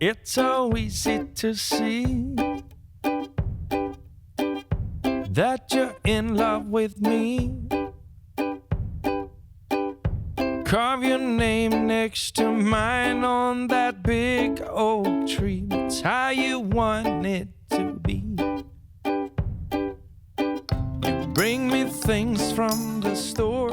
It's so easy to see that you're in love with me. Carve your name next to mine on that big oak tree. It's how you want it to be. You bring me things from the store.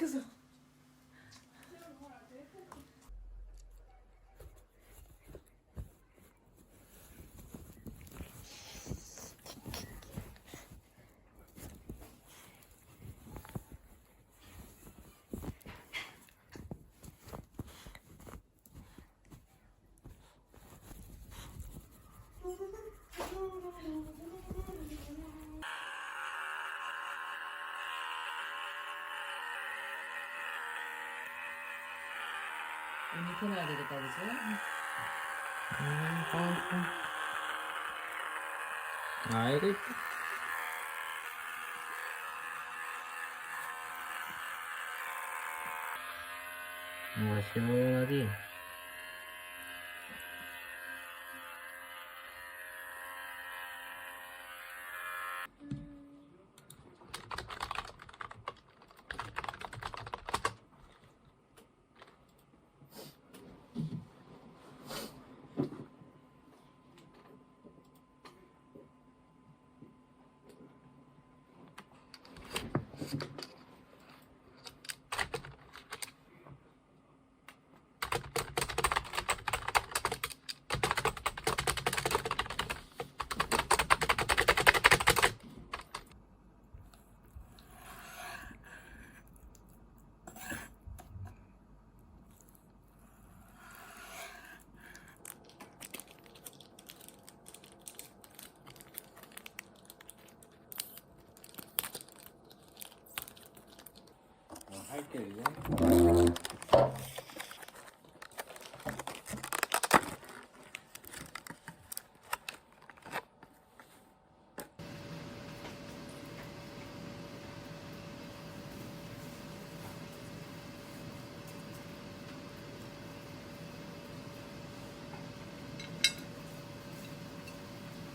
바뀌었어. 이렇게 놔야 되겠다 그지? 아이고 이 뻐. 뭔가 시원하지? 어, 할게 이제.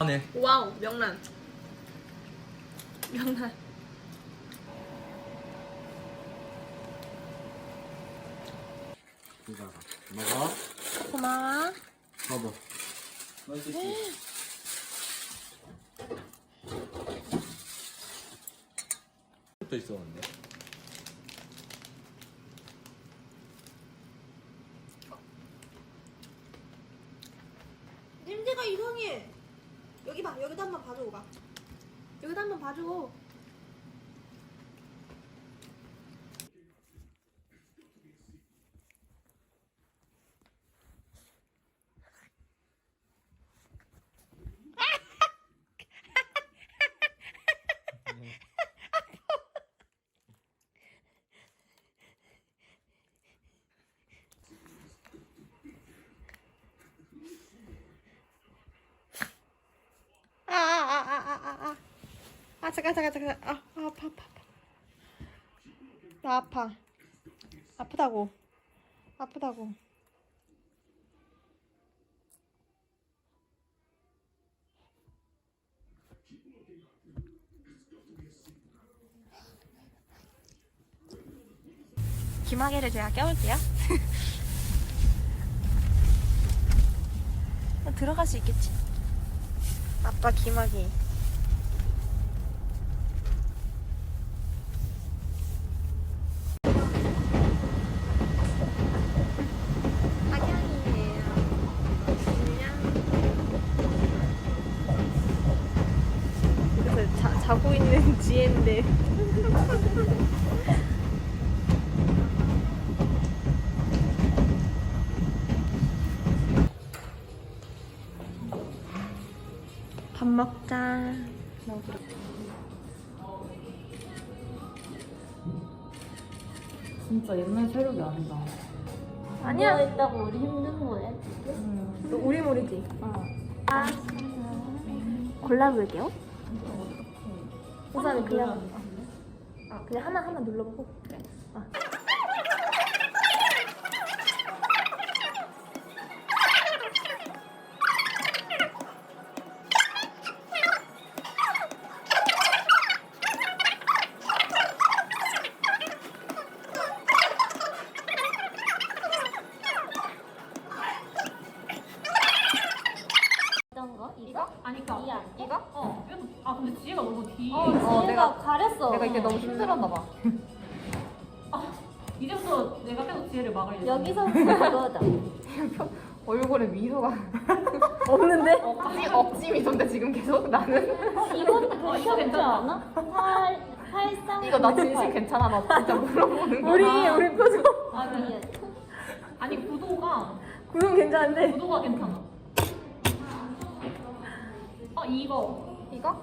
네. 와우 명란. 명란. 이거 먹어. 고마워. 먹어. 맛있지? 또 있었는데. 냄새가 이상해. 여기 봐. 여기도 한번 봐주고 봐. 여기도 한번 봐주 아, 잠깐, 잠깐, 잠깐. 아, 아, 아파, 아파, 아파. 나 아파. 아프다고. 아프다고. 귀마개를 제가 껴볼게요. 들어갈 수 있겠지. 아빠 귀마개. 자, 자고 있는 지혜인데. 밥 먹자. 진짜 옛날 체력이 아니다. 아니야. 했다고 우리 힘든 거야? 너 우리머리지? 골라볼게요. 우선은 그냥 아 그냥 하나 하나 눌러보고 그래. 아, 그거 하자. 얼굴에 미소가 없는데? 억지, 억지 미소인데 지금 계속 나는 이건 괜찮지. 않아? 팔, 팔상. 이거 나 진심 괜찮아 나 진짜 물어보는 거야 우리 우리 표정. 아니, 아니 구도가 구름 괜찮은데. 구도가 괜찮아. 어 이거 이거?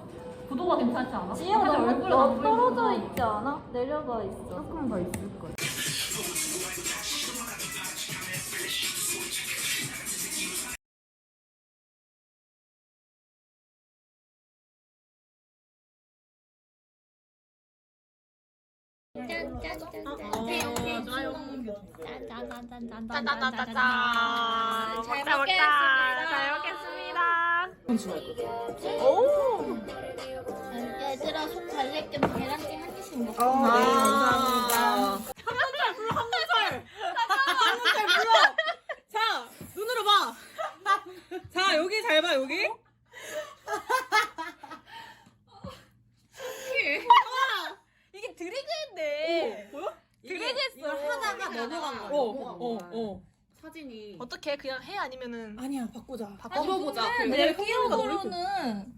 구도가 괜찮지 않아? 얼굴은 너안 보이지만. 떨어져 있지 않아? 내려가 있어. 조금 더 있을 거야 짠짠짠짠 잘 먹겠습니다. 잘 먹겠습니다. 오. 얘들아 손겸 계란찜 한 개씩 먹어. 아, 감사합니다. 자, 눈으로 봐. 자, 여기 잘 봐, 여기. 와, 이게 드래그인데. 보여? 드래그했어. 이거 하다가 넘어간 거야. 어, 어, 어. 사진이 어떻게 그냥 해 아니면은 아니야 바꾸자 바꿔보자. 내 끼어로는